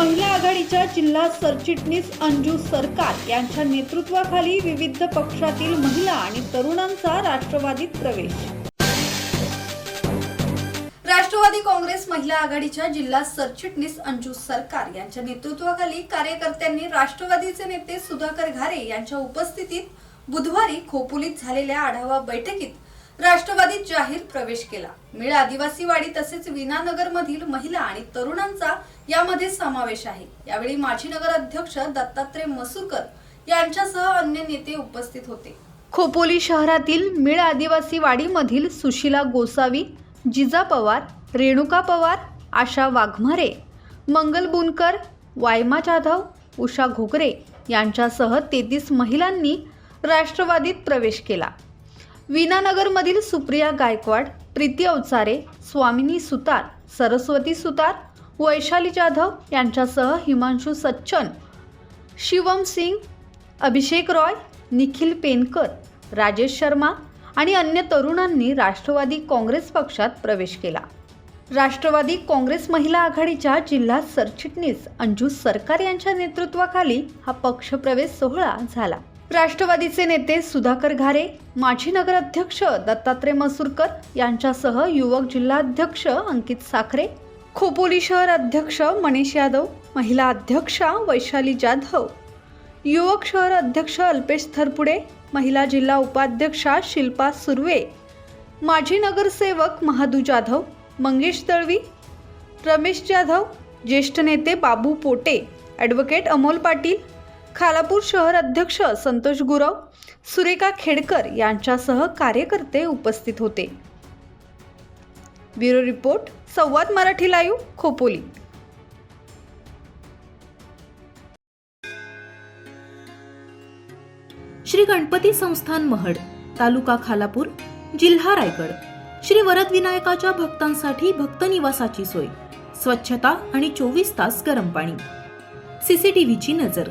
महिला आघाडीच्या जिल्हा सरचिटणीस अंजू सरकार यांच्या नेतृत्वाखाली विविध पक्षातील महिला आणि तरुणांचा राष्ट्रवादीत प्रवेश. राष्ट्रवादी काँग्रेस महिला आघाडीच्या जिल्हा सरचिटणीस अंजू सरकार यांच्या नेतृत्वाखाली कार्यकर्त्यांनी राष्ट्रवादीचे नेते सुधाकर घारे यांच्या उपस्थितीत बुधवारी खोपोलीत झालेल्या आढावा बैठकीत राष्ट्रवादीत जाहीर प्रवेश केला. मिळ आदिवासी वाडी तसेच विनानगर मधील महिला आणि तरुणांचा यामध्ये समावेश आहे. यावेळी माजी नगर अध्यक्ष दत्तात्रय मसूरकर यांच्यासह अन्य नेते उपस्थित होते. खोपोली शहरातील मिळ आदिवासी वाडीमधील सुशिला गोसावी जिजा पवार रेणुका पवार आशा वाघमारे मंगल बुनकर वायमा जाधव उषा घोगरे यांच्यासह तेहतीस महिलांनी राष्ट्रवादीत प्रवेश केला. विनानगरमधील सुप्रिया गायकवाड प्रीती अवचारे स्वामिनी सुतार सरस्वती सुतार वैशाली जाधव यांच्यासह हिमांशू सच्चन शिवम सिंग अभिषेक रॉय निखिल पेनकर राजेश शर्मा आणि अन्य तरुणांनी राष्ट्रवादी काँग्रेस पक्षात प्रवेश केला. राष्ट्रवादी काँग्रेस महिला आघाडीच्या जिल्हा सरचिटणीस अंजू सरकार यांच्या नेतृत्वाखाली हा पक्षप्रवेश सोहळा झाला. राष्ट्रवादीचे नेते सुधाकर घारे माजी नगराध्यक्ष दत्तात्रय मसूरकर यांच्यासह युवक जिल्हाध्यक्ष अंकित साखरे खोपोली शहर अध्यक्ष मनीष यादव महिला अध्यक्षा वैशाली जाधव युवक शहर अध्यक्ष अल्पेश थरपुडे महिला जिल्हा उपाध्यक्षा शिल्पा सुर्वे माजी नगरसेवक महादू जाधव मंगेश दळवी रमेश जाधव ज्येष्ठ नेते बाबू पोटे ॲडव्होकेट अमोल पाटील खालापूर शहर अध्यक्ष संतोष गुरव सुरेखा खेडकर यांच्यासह कार्यकर्ते उपस्थित होते. Bureau report Samvad Marathi live Khopoli. Shri Ganpati Sansthan Mahad तालुका खालापूर जिल्हा रायगड. श्री वरद विनायकाच्या भक्तांसाठी भक्त निवासाची सोय. स्वच्छता आणि चोवीस तास गरम पाणी. सीसीटीव्हीची नजर.